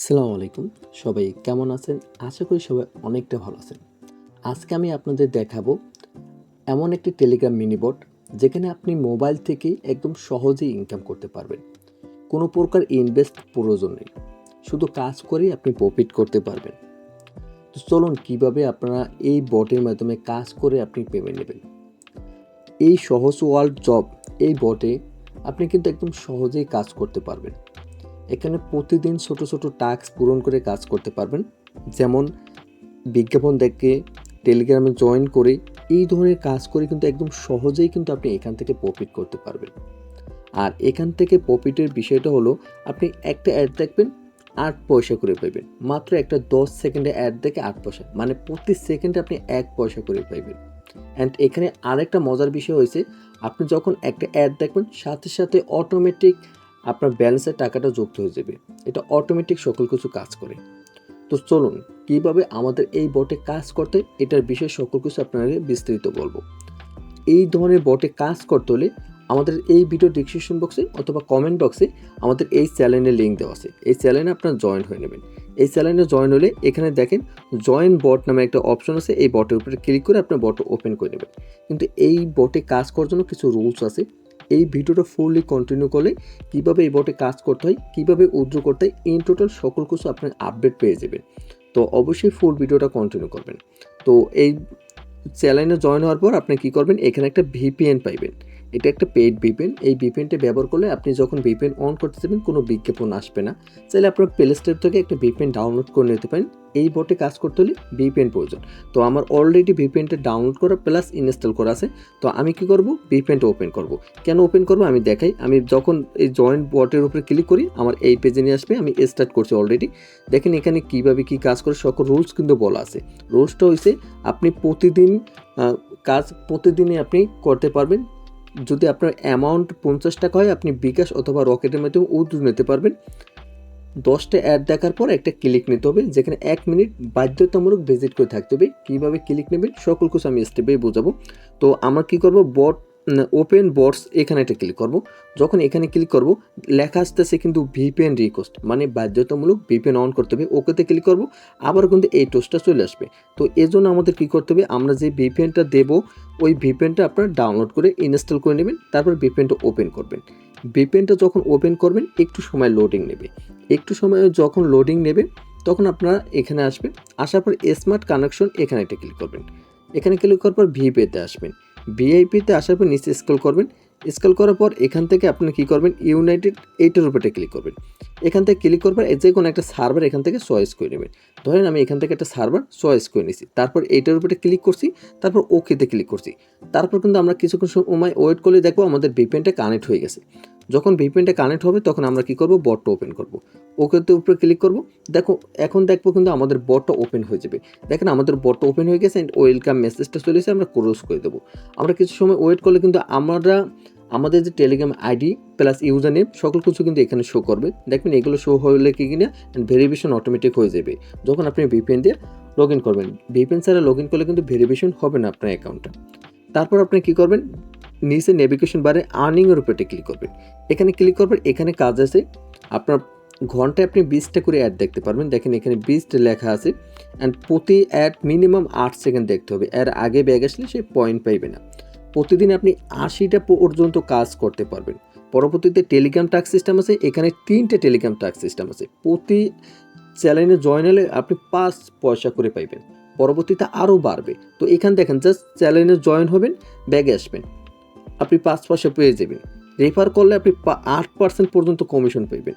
সালামু আলাইকুম। সবাই কেমন আছেন? আশা করি সবাই অনেকটা ভালো আছেন। আজকে আমি আপনাদের দেখাবো এমন একটি টেলিগ্রাম মিনিবট যেখানে আপনি মোবাইল থেকেই একদম সহজেই ইনকাম করতে পারবেন। কোনো প্রকার ইনভেস্ট প্রয়োজন নেই। শুধু কাজ করেই আপনি প্রফিট করতে পারবেন। তো চলুন কীভাবে আপনারা এই বটের মাধ্যমে কাজ করে আপনি পেমেন্ট নেবেন। এই সহজ ওয়ার্ল্ড জব এই বটে আপনি কিন্তু একদম সহজেই কাজ করতে পারবেন। এখানে প্রতিদিন ছোট ছোট টাস্ক পূরণ করে কাজ করতে পারবেন। যেমন বিজ্ঞাপন দেখে টেলিগ্রামে জয়েন করে এই ধরনের কাজ করে কিন্তু একদম সহজেই কিন্তু আপনি এখান থেকে প্রফিট করতে পারবেন। আর এখান থেকে প্রফিটের বিষয়টা হলো, আপনি একটা অ্যাড দেখবেন, আট পয়সা করে পাইবেন। মাত্র একটা দশ সেকেন্ডে অ্যাড দেখে আট পয়সা মানে প্রতি সেকেন্ডে আপনি এক পয়সা করে পাইবেন। অ্যান্ড এখানে আরেকটা মজার বিষয় হয়েছে, আপনি যখন একটা অ্যাড দেখবেন, সাথে সাথে অটোমেটিক আপনার ব্যালেন্সের টাকাটা যুক্ত হয়ে যাবে। এটা অটোমেটিক সকল কিছু কাজ করে। তো চলুন, কীভাবে আমাদের এই বটে কাজ করতে এটার বিষয়ে সকল কিছু আপনাকে বিস্তারিত বলব। এই ধরনের বটে কাজ করতে হলে আমাদের এই ভিডিও ডিসক্রিপশন বক্সে অথবা কমেন্ট বক্সে আমাদের এই চ্যানেলের লিঙ্ক দেওয়া আছে। এই চ্যানেলে আপনার জয়েন হয়ে নেবেন। এই চ্যানেলে জয়েন হলে এখানে দেখেন জয়েন বট নামে একটা অপশন আছে। এই বটের উপরে ক্লিক করে আপনার বট ওপেন করে নেবেন। কিন্তু এই বটে কাজ করার জন্য কিছু রুলস আছে। এই ভিডিওটা ফুললি কন্টিনিউ করলে কীভাবে এই বটে কাজ করতে হয়, কীভাবে উদ্র করতে হয় ইন টোটাল সকল কিছু আপনার আপডেট পেয়ে যাবেন। তো অবশ্যই ফুল ভিডিওটা কন্টিনিউ করবেন। তো এই চ্যানেলে জয়েন হওয়ার পর আপনি কী করবেন, এখানে একটা ভিপিএন পাইবেন। এটা একটা পেইড ভিপিএন এই ভিপিএনটা ব্যবহার করলে আপনি যখন ভিপিএন অন করতে যাবেন, কোনো বিজ্ঞাপন আসবে না। চাইলে আপনার প্লে স্টোর থেকে একটা ভিপিএন ডাউনলোড করে নিতে পারেন। এই বটে কাজ করতে হলে ভিপিএন প্রয়োজন। তো আমার অলরেডি ভিপিএনটা ডাউনলোড করা প্লাস ইনস্টল করা আছে। তো আমি কি করব? ভিপিএনটা ওপেন করব। কেন ওপেন করব? আমি দেখাই। আমি যখন এই জয়েন্ট বটের উপরে ক্লিক করি, আমার এই পেজে নিয়ে আসবে। আমি স্টার্ট করছি অলরেডি দেখেন এখানে কীভাবে কি কাজ করে, সকল রুলস কিন্তু বলা আছে। রুলসটা হয়েছে আপনি প্রতিদিন কাজ প্রতিদিনই আপনি করতে পারবেন। যদি আপনার অ্যামাউন্ট পঞ্চাশ টাকা হয়, আপনি বিকাশ অথবা রকেটের মাধ্যমে উদ্যোগ নিতে পারবেন। দশটা অ্যাড দেখার পর একটা ক্লিক নিতে হবে, যেখানে এক মিনিট বাধ্যতামূলক ভিজিট করে থাকতে হবে। কীভাবে ক্লিক নেবেন? সকল কিছু আমি স্টেপে বোঝাবো। তো আমরা কী করব? বট ওপেন বটস এখানে একটা ক্লিক করব। যখন এখানে ক্লিক করব, লেখা আসতেছে কিন্তু ভিপিএন রিকোয়েস্ট মানে বাধ্যতামূলক ভিপিএন অন করতে হবে। ওকেতে ক্লিক করব, আবার কিন্তু এই টোস্টটা চলে আসবে। তো এর জন্য আমাদের কী করতে হবে, আমরা যে ভিপিএনটা দেবো, ওই ভিপিএনটা আপনারা ডাউনলোড করে ইনস্টল করে নেবেন, তারপর ভিপিএনটা ওপেন করবেন। ভিপিএনটা যখন ওপেন করবেন, একটু সময় লোডিং নেবে। একটু সময় যখন লোডিং নেবে, তখন আপনারা এখানে আসবেন, আসার পর স্মার্ট কানেকশন এখানে একটা ক্লিক করবেন। এখানে ক্লিক করার পর ভিপিতে আসবেন। ভিআইপিতে আসার পর নিচে স্ক্রল করবেন। স্ক্রল করার পর এখান থেকে আপনি কী করবেন? ইউনাইটেড এইটার উপরে ক্লিক করবেন। এখান থেকে ক্লিক করবার যে কোনো একটা সার্ভার এখান থেকে চয়েস করে নেবেন। ধরেন আমি এখান থেকে একটা সার্ভার চয়েস করে নিয়েছি তারপর এইটার উপরে ক্লিক করছি, তারপর ওকেতে ক্লিক করছি। তারপর কিন্তু আমরা কিছুক্ষণ সময় ওয়েট করলে দেখব আমাদের ভিপিএনটা কানেক্ট হয়ে গেছে। যখন ভিপিএনটা কানেক্ট হবে, তখন আমরা কি করব? বটটা ওপেন করব। ওকেতে উপরে ক্লিক করব। দেখো, এখন দেখব কিন্তু আমাদের বটটা ওপেন হয়ে যাবে। দেখেন আমাদের বটটা ওপেন হয়ে গেছে অ্যান্ড ওয়েলকাম মেসেজটা চলে এসে আমরা ক্লোজ করে দেবো। আমরা কিছু সময় ওয়েট করলে কিন্তু আমরা, আমাদের যে Telegram ID plus user name সকল কিছু কিন্তু এখানে শো করবে। দেখবেন এগুলো শো হলে কি কিনা ভেরিফিকেশন অটোমেটিক হয়ে যাবে। যখন আপনি ভিপিএন দিয়ে লগ ইন করবেন ভিপিএন ছাড়া লগ ইন করলে কিন্তু ভেরিফিকেশন হবে না আপনার অ্যাকাউন্টটা তারপর আপনি কি করবেন? নিচে নেভিগেশন বারে আর্নিংয়ের উপরে ক্লিক করবেন। এখানে ক্লিক করবেন, এখানে কাজ আছে। আপনার ঘন্টায় আপনি বিশটা করে অ্যাড দেখতে পারবেন। দেখেন এখানে বিশটা লেখা আছে অ্যান্ড প্রতি অ্যাড মিনিমাম আট সেকেন্ড দেখতে হবে। এর আগে ব্যাগ আসলে সে পয়েন্ট পাইবে না। প্রতিদিন আপনি আশিটা পর্যন্ত কাজ করতে পারবেন। পরবর্তীতে টেলিগ্রাম টাক্স সিস্টেম আছে, এখানে তিনটে টেলিগ্রাম টাক্স সিস্টেম আছে। প্রতি চ্যানেলে জয়েন হলে আপনি পাঁচ পয়সা করে পাইবেন। পরবর্তীতে আরও বাড়বে। তো এখান দেখেন জাস্ট চ্যানেলে জয়েন হবেন ব্যাগে আসবেন। আপনি পাঁচ পয়সা পেয়ে যাবেন। রেফার করলে আপনি আট পার্সেন্ট পর্যন্ত কমিশন পাইবেন।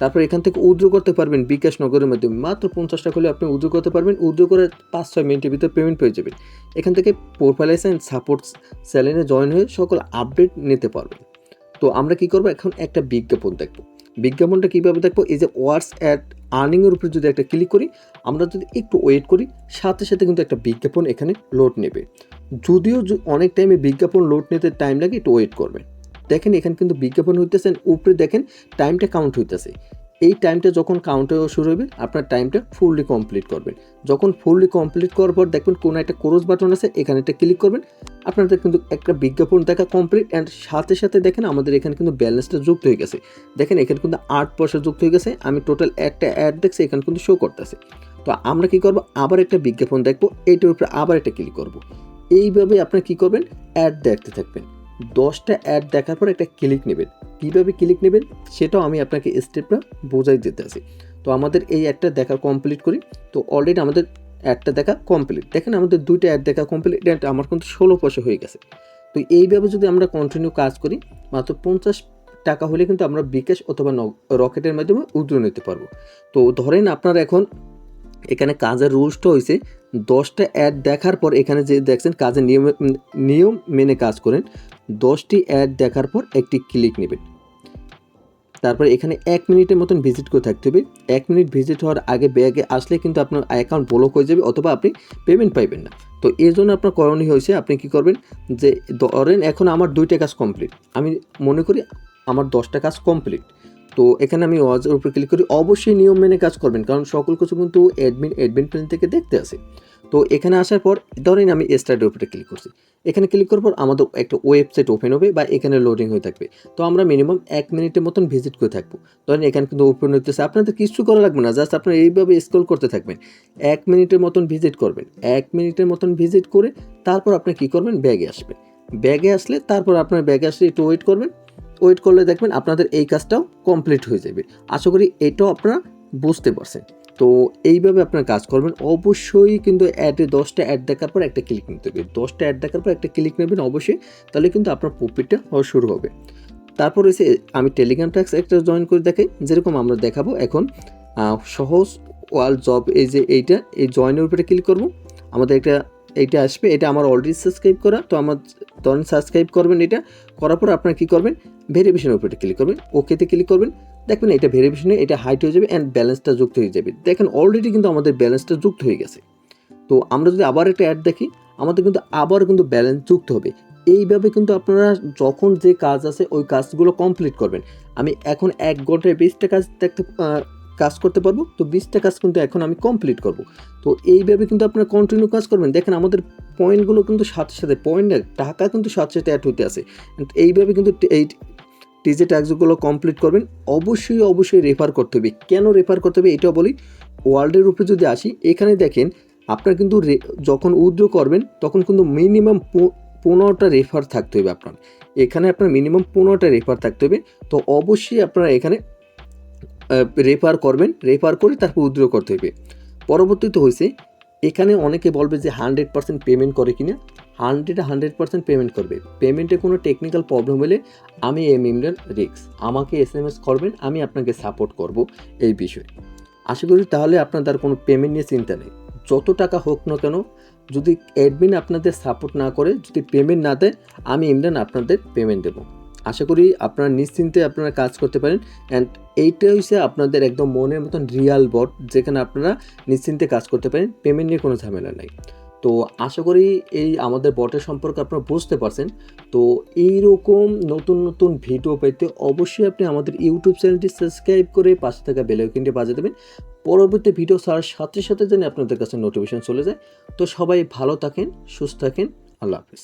তারপর এখান থেকে উদ্র করতে পারবেন বিকাশ নগরের মাধ্যমে। মাত্র পঞ্চাশ টাকা হলে আপনি উদ্র করতে পারবেন। উদ্র করে পাঁচ ছয় মিনিটের ভিতরে পেমেন্ট পেয়ে যাবেন। এখান থেকে প্রোফাইলাইস অ্যান্ড সাপোর্ট চ্যানেলে জয়েন হয়ে সকল আপডেট নিতে পারবেন। তো আমরা কি করব? এখন একটা বিজ্ঞাপন দেখব। বিজ্ঞাপনটা কীভাবে দেখব? এই যে ওয়ার্ডস অ্যাড আর্নিংয়ের উপরে যদি একটা ক্লিক করি, আমরা যদি একটু ওয়েট করি, সাথে সাথে কিন্তু একটা বিজ্ঞাপন এখানে লোড নেবে। যদিও অনেক টাইমে বিজ্ঞাপন লোড নিতে টাইম লাগে, একটু ওয়েট করবেন। দেখেন, এখানে কিন্তু বিজ্ঞাপন হইতেছে, উপরে দেখেন টাইমটা কাউন্ট হইতেছে। এই টাইমটা যখন কাউন্টে শুরু হবে আপনার টাইমটা ফুললি কমপ্লিট করবেন। যখন ফুললি কমপ্লিট করার পর দেখবেন কোনো একটা ক্রোজ বাটন আছে, এখানে একটা ক্লিক করবেন। আপনাদের কিন্তু একটা বিজ্ঞাপন দেখা কমপ্লিট অ্যান্ড সাথে সাথে দেখেন, আমাদের এখানে কিন্তু ব্যালেন্সটা যুক্ত হয়ে গেছে। দেখেন, এখানে কিন্তু আট পয়সা যুক্ত হয়ে গেছে, আমি টোটাল একটা অ্যাড দেখছি, এখানে কিন্তু শো করতেছে। তো আমরা কি করব? আবার একটা বিজ্ঞাপন দেখব, এইটার উপরে আবার একটা ক্লিক করব। এইভাবে আপনি কী করবেন? অ্যাড দেখতে থাকবেন। দশটা অ্যাড দেখার পর একটা ক্লিক নেবেন। কীভাবে ক্লিক নেবেন? সেটাও আমি আপনাকে স্টেপটা বোঝাই দিতে আছি। তো আমাদের এই অ্যাডটা দেখা কমপ্লিট করি। তো অলরেডি আমাদের অ্যাডটা দেখা কমপ্লিট দেখেন আমাদের দুইটা অ্যাড দেখা কমপ্লিট অ্যাড আমার কিন্তু ষোলো পয়সা হয়ে গেছে। তো এইভাবে যদি আমরা কন্টিনিউ কাজ করি, মাত্র পঞ্চাশ টাকা হলে কিন্তু আমরা বিকাশ অথবা রকেটের মাধ্যমে উদ্র নিতে পারব। তো ধরেন আপনার এখন এখানে কাজের রুলসটা হয়েছে দশটা অ্যাড দেখার পর এখানে যে দেখছেন কাজের নিয়ম নিয়ম মেনে কাজ করেন, দশটি অ্যাড দেখার পর একটি ক্লিক নেবেন। তারপর এখানে এক মিনিটের মতন ভিজিট করে থাকতে হবে। এক মিনিট ভিজিট হওয়ার আগে ব্যাগে আসলে কিন্তু আপনার অ্যাকাউন্ট ব্লক হয়ে যাবে অথবা আপনি পেমেন্ট পাইবেন না। তো এর জন্য আপনার করণীয় হয়েছে, আপনি কি করবেন? যে ধরেন এখন আমার দুইটা কাজ কমপ্লিট আমি মনে করি আমার দশটা কাজ কমপ্লিট তো এখানে আমি ওয়াজের উপরে ক্লিক করি, অবশ্যই নিয়ম মেনে কাজ করবেন, কারণ সকল কিছু কিন্তু অ্যাডমিন অ্যাডমিন প্লেন থেকে দেখতে আসে তো এখানে আসার পর, ধরেন আমি স্টার্টের উপরে ক্লিক করছি। এখানে ক্লিক করার পর আমাদের একটা ওয়েবসাইট ওপেন হবে বা এখানে লোডিং হয়ে থাকবে। তো আমরা মিনিমাম এক মিনিটের মতন ভিজিট করে থাকব। ধরেন এখানে কিন্তু ওপেন হইতেছে। আপনাদের কিছু করা লাগবে না জাস্ট আপনারা এইভাবে স্ক্রল করতে থাকবেন। এক মিনিটের মতন ভিজিট করবেন। এক মিনিটের মতন ভিজিট করে তারপর আপনি কি করবেন? ব্যাগে আসবেন। ব্যাগে আসলে তারপর আপনার ব্যাগে আসলে একটু ওয়েট করবেন। ওয়েট করলে দেখবেন আপনাদের এই কাজটাও কমপ্লিট হয়ে যাবে। আশা করি এটাও আপনারা বুঝতে পারছেন। তো এইভাবে আপনারা কাজ করবেন। অবশ্যই কিন্তু অ্যাডে দশটা অ্যাড দেখার পর একটা ক্লিক নিতে হবে। দশটা অ্যাড দেখার পর একটা ক্লিক নেবেন অবশ্যই, তাহলে কিন্তু আপনার প্রফিটটা হওয়া শুরু হবে। তারপর এসে আমি টেলিগ্রাম ট্যাক্স একটা জয়েন করে দেখাই। যেরকম আমরা দেখাবো এখন সহজ ওয়াল জব এই যে এইটা, এই জয়েনের উপরে ক্লিক করব। আমাদের একটা এইটা আসবে। এটা আমার অলরেডি সাবস্ক্রাইব করা। তো আমার ধরেন সাবস্ক্রাইব করবেন এটা। করার পর আপনারা কী করবেন? ভেরিফিকেশনের উপরে ক্লিক করবেন ওকেতে ক্লিক করবেন। দেখবেন এটা ভেরিফিকেশনে এটা হাইট হয়ে যাবে অ্যান্ড ব্যালেন্সটা যুক্ত হয়ে যাবে। দেখেন অলরেডি কিন্তু আমাদের ব্যালেন্সটা যুক্ত হয়ে গেছে। তো আমরা যদি আবার একটা অ্যাড দেখি, আমাদের কিন্তু আবার কিন্তু ব্যালেন্স যুক্ত হবে। এইভাবে কিন্তু আপনারা যখন যে কাজ আছে, ওই কাজগুলো কমপ্লিট করবেন। আমি এখন এক ঘন্টায় বিশটা কাজ দেখতে কাজ করতে পারব, তো বিশটা কাজ কিন্তু এখন আমি কমপ্লিট করব। তো এইভাবে কিন্তু আপনারা কন্টিনিউ কাজ করবেন। দেখেন আমাদের পয়েন্টগুলো কিন্তু সাথে সাথে পয়েন্ট টাকা কিন্তু সাথে সাথে অ্যাড হতে আছে। এইভাবে কিন্তু এই টিজে ট্যাক্সগুলো কমপ্লিট করবেন, অবশ্যই অবশ্যই রেফার করতে হবে। কেন রেফার করতে হবে এটাও বলি, ওয়ার্ল্ডের উপরে যদি আসি, এখানে দেখেন আপনার কিন্তু যখন উইথড্র করবেন, তখন কিন্তু মিনিমাম পনেরোটা রেফার থাকতে হবে আপনার। এখানে আপনার মিনিমাম পনেরোটা রেফার থাকতে হবে, তো অবশ্যই আপনারা এখানে রেফার করবেন রেফার করে তারপর উইথড্র করতে হবে। পরবর্তীতে হয়েছে এখানে অনেকে বলবে যে হান্ড্রেড পার্সেন্ট পেমেন্ট করে কিনা। হান্ড্রেড হান্ড্রেড পার্সেন্ট পেমেন্ট করবে। পেমেন্টে কোনো টেকনিক্যাল প্রবলেম হলে আমি এম ইমরান রিক্স। আমাকে এস এম এস করবেন, আমি আপনাকে সাপোর্ট করব এই বিষয়ে। আশা করি তাহলে আপনাদের কোনো পেমেন্ট নিয়ে চিন্তা নেই। যত টাকা হোক না কেন, যদি অ্যাডমিন আপনাদের সাপোর্ট না করে, যদি পেমেন্ট না দেয়, আমি ইমরান আপনাদের পেমেন্ট দেবো। আশা করি আপনারা নিশ্চিন্তে আপনারা কাজ করতে পারেন অ্যান্ড এইটা হচ্ছে আপনাদের একদম মনের মতন রিয়াল বট যেখানে আপনারা নিশ্চিন্তে কাজ করতে পারেন, পেমেন্ট নিয়ে কোনো ঝামেলা নাই। তো আশা করি এই আমাদের বটের সম্পর্কে আপনারা বুঝতে পারছেন। তো এইরকম নতুন নতুন ভিডিও পেতে অবশ্যই আপনি আমাদের ইউটিউব চ্যানেলটি সাবস্ক্রাইব করে পাশে থাকা বেলাইকিনটি বাজিয়ে দেবেন। পরবর্তী ভিডিও ছাড়ার সাথে সাথে যেন আপনাদের কাছে নোটিফিকেশান চলে যায়। তো সবাই ভালো থাকেন, সুস্থ থাকেন। আল্লাহ হাফিজ।